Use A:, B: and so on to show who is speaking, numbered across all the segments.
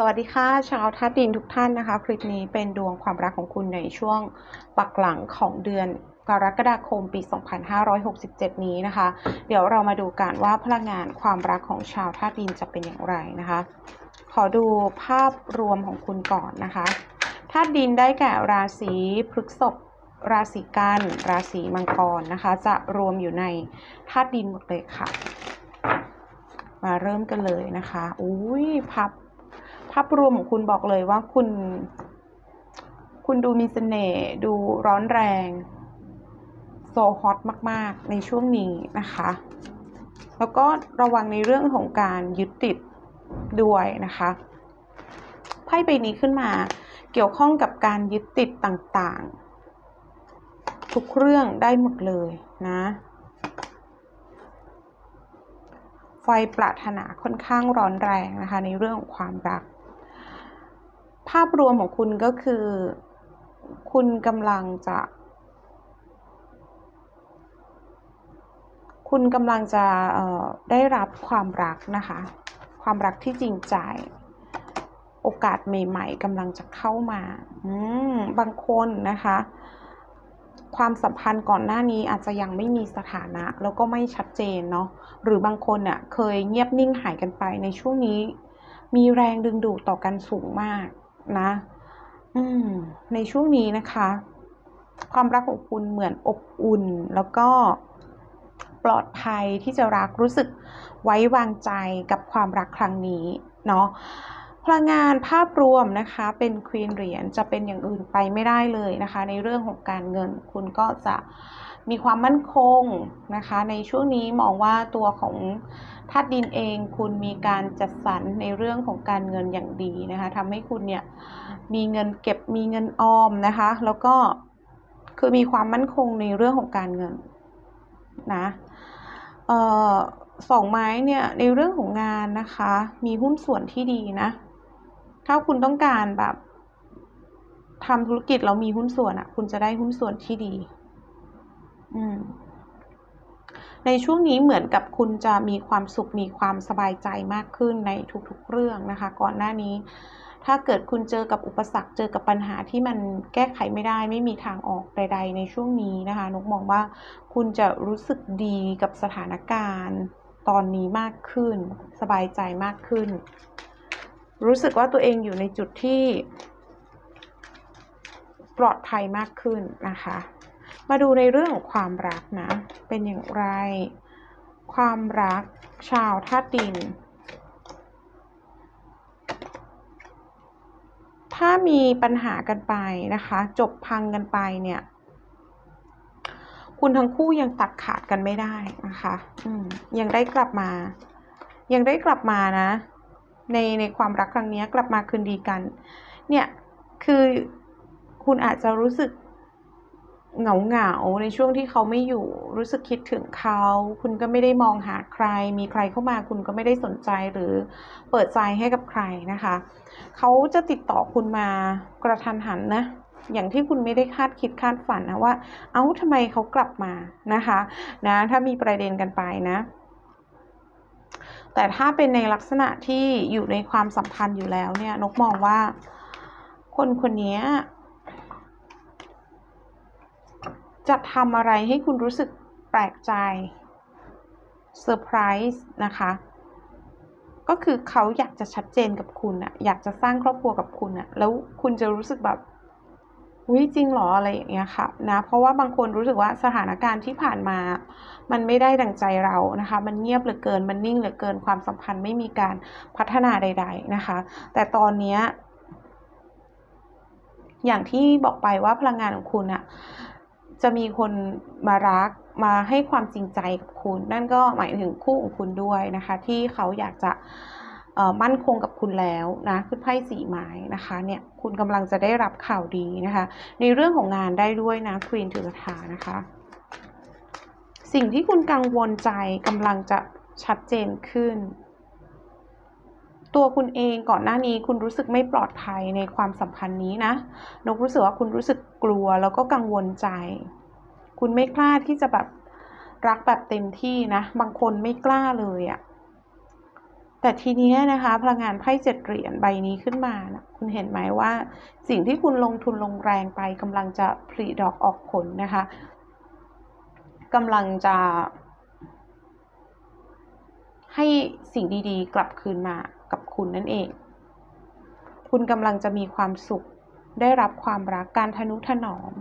A: สวัสดีค่ะ ชาวธาตุดินทุกท่านนะคะ คลิปนี้เป็นดวงความรักของคุณในช่วงปักหลังของเดือนกรกฎาคมปี 2567 นี้นะคะ เดี๋ยวเรามาดูกันว่าพลังงานความรักของชาวธาตุดินจะเป็นอย่างไรนะคะ ขอดูภาพรวมของคุณก่อนนะคะธาตุดินได้แก่ราศีพฤษภราศีกันราศีมังกรนะคะ จะรวมอยู่ในธาตุดินหมดเลยค่ะ มาเริ่มกันเลยนะคะ อุ้ยพับ ภาพรวมของคุณบอกเลยว่าคุณ คุณดูมีเสน่ห์ดูร้อนแรงโซฮอตมาก ๆ ในช่วงนี้นะคะ แล้วก็ระวังในเรื่องของการยึดติดด้วยนะคะไพ่ใบนี้ขึ้นมาเกี่ยวข้องกับการยึดติดต่างๆ ทุกเรื่องได้หมดเลยนะไฟปรารถนาค่อนข้างร้อนแรงนะคะ ในเรื่องของความรัก ภาพรวมของคุณก็คือ คุณกำลังจะ คุณกำลังจะได้รับความรักนะคะ ความรักที่จริงใจ โอกาสใหม่ ๆกำลังจะเข้ามาบางคนนะคะ ความสัมพันธ์ก่อนหน้านี้อาจจะยังไม่มีสถานะ แล้วก็ไม่ชัดเจนเนาะหรือบางคนเน่ยเคยเงียบนิ่งหายกันไปในช่วงนี้มีแรงดึงดูดต่อกันสูงมาก นะ อืม ในช่วงนี้นะคะ ความรักของคุณเหมือนอบอุ่น แล้วก็ปลอดภัยที่จะรักรู้สึกไว้วางใจกับความรักครั้งนี้ เนาะ พลังงานภาพรวมนะคะเป็นควีนเหรียญจะเป็นอย่างอื่นไปไม่ได้เลยนะคะ ในเรื่องของการเงินคุณก็จะมีความมั่นคงนะคะ ในช่วงนี้มองว่าตัวของธาตุดินเองคุณมีการจัดสรรในเรื่องของการเงินอย่างดีนะคะทำให้คุณเนี่ยมีเงินเก็บมีเงินออมนะคะ แล้วก็คือมีความมั่นคงในเรื่องของการเงินนะออสองไม้เนี่ยในเรื่องของงานนะคะ มีหุ้นส่วนที่ดีนะ ถ้าคุณต้องการแบบทำธุรกิจแล้วมีหุ้นส่วนอะคุณจะได้หุ้นส่วนที่ดี อืม ในช่วงนี้เหมือนกับคุณจะมีความสุขมีความสบายใจมากขึ้นในทุกๆเรื่องนะคะ ก่อนหน้านี้ ถ้าเกิดคุณเจอกับอุปสรรคเจอกับปัญหาที่มันแก้ไขไม่ได้ ไม่มีทางออกใด ๆ ในช่วงนี้นะคะนกมองว่า คุณจะรู้สึกดีกับสถานการณ์ ตอนนี้มากขึ้น สบายใจมากขึ้น รู้สึกว่าตัวเองอยู่ในจุดที่ปลอดภัยมากขึ้นนะคะ มาดูในเรื่องของความรักนะ เป็นอย่างไร ความรักชาวธาตุดิน ถ้ามีปัญหากันไปนะคะ จบพังกันไปเนี่ย คุณทั้งคู่ยังตัดขาดกันไม่ได้นะคะ อืมยังได้กลับมา ยังได้กลับมานะ ในในความรักครั้งนี้กลับมาคืนดีกัน เนี่ยคือคุณอาจจะรู้สึกเหงาเหงาในช่วงที่เขาไม่อยู่รู้สึกคิดถึงเขา คุณก็ไม่ได้มองหาใคร มีใครเข้ามาคุณก็ไม่ได้สนใจหรือเปิดใจให้กับใครนะคะ เขาจะติดต่อคุณมากระทันหันนะอย่างที่คุณไม่ได้คาดคิดคาดฝันนะว่า เอ้าทำไมเขากลับมานะคะ นะ ถ้ามีประเด็นกันไปนะ แต่ถ้าเป็นในลักษณะที่อยู่ในความสัมพันธ์อยู่แล้วเนี่ยนกมองว่า คนคนนี้จะทำอะไรให้คุณรู้สึกแปลกใจเซอร์ไพรส์นะคะ ก็คือเขาอยากจะชัดเจนกับคุณอะอยากจะสร้างครอบครัวกับคุณอะแล้วคุณจะรู้สึกแบบ วิจริงหรออะไรอย่างเงี้ยค่ะนะเพราะว่าบางคนรู้สึกว่าสถานการณ์ที่ผ่านมา มันไม่ได้ดังใจเรานะคะ มันเงียบเหลือเกินมันนิ่งเหลือเกินความสัมพันธ์ไม่มีการพัฒนาใด ๆนะคะ แต่ตอนนี้อย่างที่บอกไปว่าพลังงานของคุณอะจะมีคนมารักมาให้ความจริงใจกับคุณ นั่นก็หมายถึงคู่ของคุณด้วยนะคะ ที่เขาอยากจะ มั่นคงกับคุณแล้วนะขึ้นไพ่สีไม้นะคะเนี่ยคุณกำลังจะได้รับข่าวดีนะคะ ในเรื่องของงานได้ด้วยนะควีนถือกระถานะคะ สิ่งที่คุณกังวลใจกำลังจะชัดเจนขึ้น ตัวคุณเองก่อนหน้านี้คุณรู้สึกไม่ปลอดภัยในความสัมพันธ์นี้นะนกรู้สึกว่าคุณรู้สึกกลัวแล้วก็กังวลใจ คุณไม่กล้าที่จะแบบรักแบบเต็มที่นะ บางคนไม่กล้าเลยอะ่ะ แต่ทีนี้นะคะพลังงานไพ่เจ็ดเหรียญใบนี้ขึ้นมานะคุณเห็นไหมว่า สิ่งที่คุณลงทุนลงแรงไปกำลังจะผลิดอกออกผลนะคะกำลังจะ ให้สิ่งดีๆ กลับคืนมากับคุณนั่นเอง คุณกำลังจะมีความสุขได้รับความรักการทนุถนอม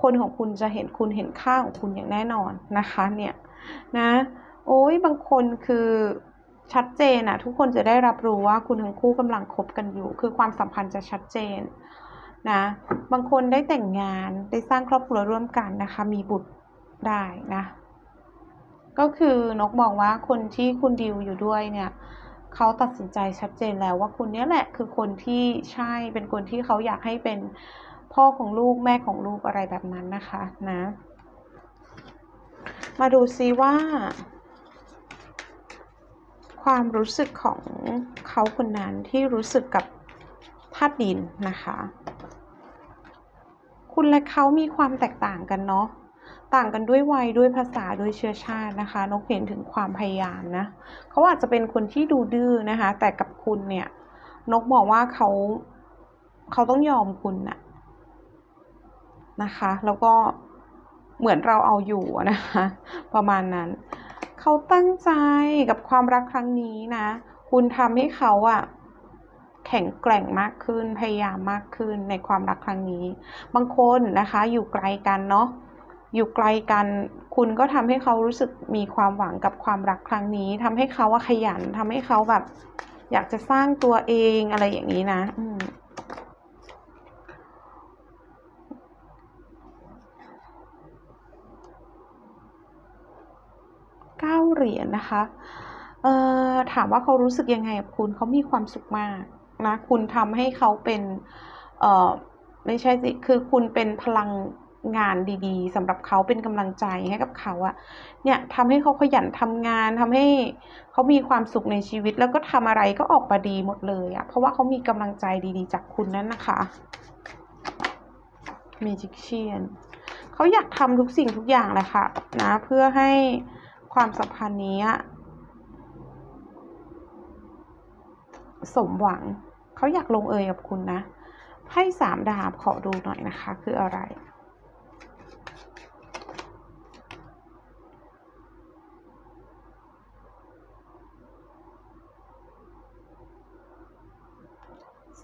A: คนของคุณจะเห็นคุณเห็นค่าของคุณอย่างแน่นอนนะคะเนี่ยนะ โอ้ยบางคนคือชัดเจนอะทุกคนจะได้รับรู้ว่าคุณทั้งคู่กำลังคบกันอยู่ คือความสัมพันธ์จะชัดเจนนะบางคนได้แต่งงานได้สร้างครอบครัวร่วมกันนะคะ มีบุตรได้นะ ก็คือนกบอกว่าคนที่คุณดิวอยู่ด้วยเนี่ยเขาตัดสินใจชัดเจนแล้วว่าคุณเนี้ยแหละคือคนที่ใช่เป็นคนที่เขาอยากให้เป็นพ่อของลูกแม่ของลูกอะไรแบบนั้นนะคะนะ มาดูซิว่า ความรู้สึกของเขาคนนั้นที่รู้สึกกับธาตุดินนะคะ คุณและเขามีความแตกต่างกันเนาะต่างกันด้วยวัยด้วยภาษาด้วยเชื้อชาตินะคะนกเห็นถึงความพยายามนะเขาอาจจะเป็นคนที่ดูดื้อนะคะ แต่กับคุณเนี่ยนกบอกว่าเขาเขาต้องยอมคุณนะนะคะ แล้วก็เหมือนเราเอาอยู่นะคะ ประมาณนั้น เขาตั้งใจกับความรักครั้งนี้นะ คุณทำให้เขาอะแข็งแกร่งมากขึ้นพยายามมากขึ้นในความรักครั้งนี้ บางคนนะคะอยู่ไกลกันเนาะอยู่ไกลกัน คุณก็ทำให้เขารู้สึกมีความหวังกับความรักครั้งนี้ทำให้เขาว่าขยันทำให้เขาแบบ อยากจะสร้างตัวเองอะไรอย่างนี้นะ อื มเก้าเหรียญนะคะเอ่อถามว่าเขารู้สึกยังไงกับคุณเขามีความสุขมากนะคุณทำให้เขาเป็นเอ่อไม่ใช่สิคือคุณเป็นพลังงานดีๆสำหรับเขาเป็นกำลังใจให้กับเขาอะเนี่ยทำให้เขาขยันทำงานทำให้เขามีความสุขในชีวิต แล้วก็ทำอะไรก็ออกมาดีหมดเลยอะเพราะว่าเขามีกำลังใจดีๆ จากคุณนั่นนะคะ Magician เขาอยากทำทุกสิ่งทุกอย่างแหละค่ะนะเพื่อให้ ความสัมพันธ์นี้สมหวังเขาอยากลงเอยกับคุณนะไพ่สามดาบขอดูหน่อยนะคะ คืออะไร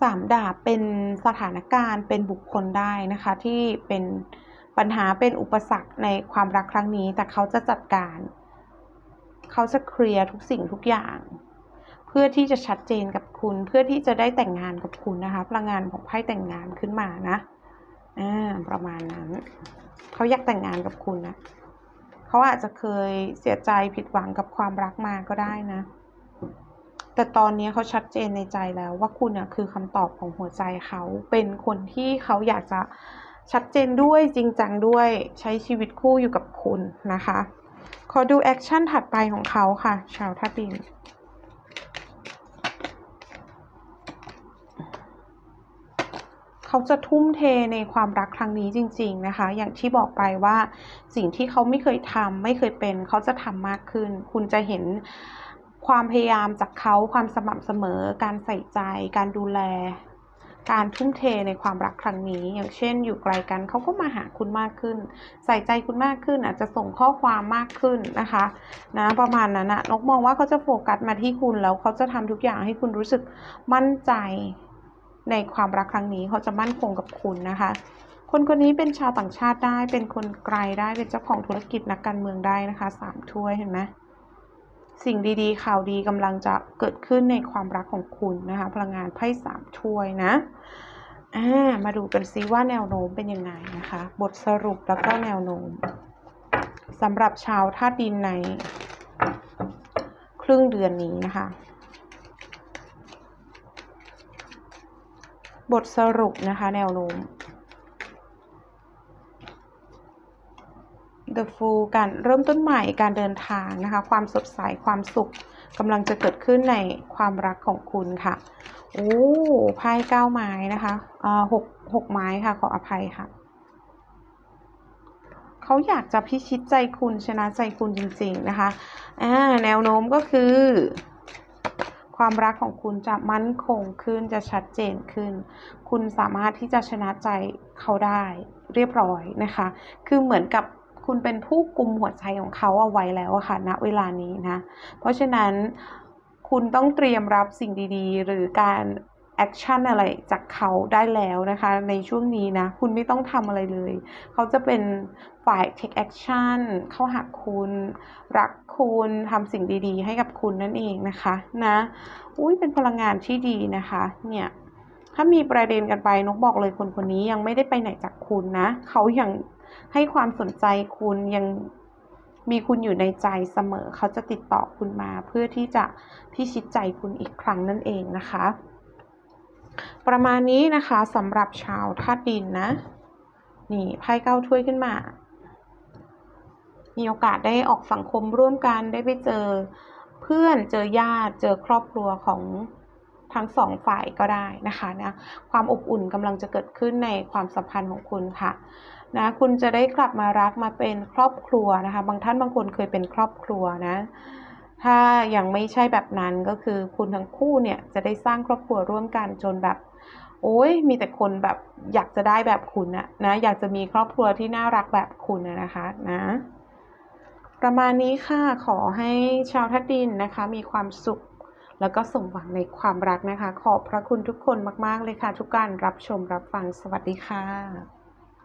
A: สามดาบเป็นสถานการณ์เป็นบุคคลได้นะคะ ที่เป็นปัญหาเป็นอุปสรรคในความรักครั้งนี้ แต่เขาจะจัดการ เขาจะเคลียร์ทุกสิ่งทุกอย่าง เพื่อที่จะชัดเจนกับคุณ เพื่อที่จะได้แต่งงานกับคุณนะคะ พลังงานของไพ่แต่งงานขึ้นมานะอ่าประมาณนั้น เขาอยากแต่งงานกับคุณนะเขาอาจจะเคยเสียใจผิดหวังกับความรักมาก็ได้นะ แต่ตอนนี้เขาชัดเจนในใจแล้วว่าคุณน่ะคือคำตอบของหัวใจเขาเป็นคนที่เขาอยากจะชัดเจนด้วยจริงจังด้วยใช้ชีวิตคู่อยู่กับคุณนะคะ ขอดูแอคชั่นถัดไปของเขาค่ะ ชาวทับดินเขาจะทุ่มเทในความรักครั้งนี้จริง ๆนะคะ อย่างที่บอกไปว่าสิ่งที่เขาไม่เคยทำไม่เคยเป็น เขาจะทำมากขึ้น คุณจะเห็นความพยายามจากเขาความสม่ำเสมอ การใส่ใจ การดูแล การทุ่มเทในความรักครั้งนี้ อย่างเช่น อยู่ไกลกันเขาก็มาหาคุณมากขึ้น ใส่ใจคุณมากขึ้น อาจจะส่งข้อความมากขึ้นนะคะนะประมาณนั้นนะนกมองว่าเขาจะโฟกัสมาที่คุณแล้วเขาจะทำทุกอย่างให้คุณรู้สึกมั่นใจในความรักครั้งนี้เขาจะมั่นคงกับคุณนะคะ คนคนนี้เป็นชาวต่างชาติได้เป็นคนไกลได้เป็นเจ้าของธุรกิจนักการเมืองได้นะคะสามถ้วยเห็นไหม สิ่งดีๆ ข่าวดีกำลังจะเกิดขึ้นในความรักของคุณนะคะ พลังงานไพ่สามถ้วยนะามาดูกันซิว่าแนวโน้มเป็นยังไงนะคะ บทสรุปแล้วก็แนวโน้มสำหรับชาวธาตุดินใน ครึ่งเดือนนี้นะคะ บทสรุปนะคะ แนวโน้ม The Fool การเริ่มต้นใหม่การเดินทางนะคะ ความสดใสความสุขกำลังจะเกิดขึ้นในความรักของคุณค่ะโอ้ไพ่เก้าไม้นะคะอ่าหกหกไม้ค่ะ ขออภัยค่ะเขาอยากจะพิชิตใจคุณชนะใจคุณจริง ๆ นะคะอ่าแนวโน้มก็คือ ความรักของคุณจะมั่นคงขึ้นจะชัดเจนขึ้น คุณสามารถที่จะชนะใจเขาได้เรียบร้อยนะคะ คือเหมือนกับ คุณเป็นผู้กุมหัวใจของเขาเอาไว้แล้วอะค่ะณเวลานี้นะ เพราะฉะนั้นคุณต้องเตรียมรับสิ่งดีๆ หรือการแอคชั่นอะไรจากเขาได้แล้วนะคะ ในช่วงนี้นะ คุณไม่ต้องทำอะไรเลย เขาจะเป็นฝ่าย take action เข้าหาคุณ รักคุณทำสิ่งดีๆ ให้กับคุณนั่นเองนะคะ นะ อุ้ยเป็นพลังงานที่ดีนะคะ เนี่ย ถ้ามีประเด็นกันไปนกบอกเลยคนคนนี้ยังไม่ได้ไปไหนจากคุณนะ เขายังให้ความสนใจคุณยังมีคุณอยู่ในใจเสมอ เขาจะติดต่อคุณมาเพื่อที่จะพิชิตใจคุณอีกครั้งนั่นเองนะคะ ประมาณนี้นะคะสำหรับชาวธาตุดินนะ นี่ไพ่เก้าถ้วยขึ้นมา มีโอกาสได้ออกสังคมร่วมกันได้ไปเจอเพื่อนเจอญาติเจอครอบครัวของ ทั้งสองฝ่ายก็ได้นะคะนะความอบอุ่นกำลังจะเกิดขึ้นในความสัมพันธ์ของคุณค่ะนะคุณจะได้กลับมารักมาเป็นครอบครัวนะคะ บางท่านบางคนเคยเป็นครอบครัวนะ ถ้ายังไม่ใช่แบบนั้นก็คือคุณทั้งคู่เนี่ยจะได้สร้างครอบครัวร่วมกันจนแบบ โอ้ยมีแต่คนแบบอยากจะได้แบบคุณนะนะอยากจะมีครอบครัวที่น่ารักแบบคุณนะนะคะนะประมาณนี้ค่ะขอให้ชาวทัดดินนะคะ มีความสุข แล้วก็สมหวังในความรักนะคะ ขอบพระคุณทุกคนมาก ๆ เลยค่ะ ทุกการรับชมรับฟังสวัสดีค่ะ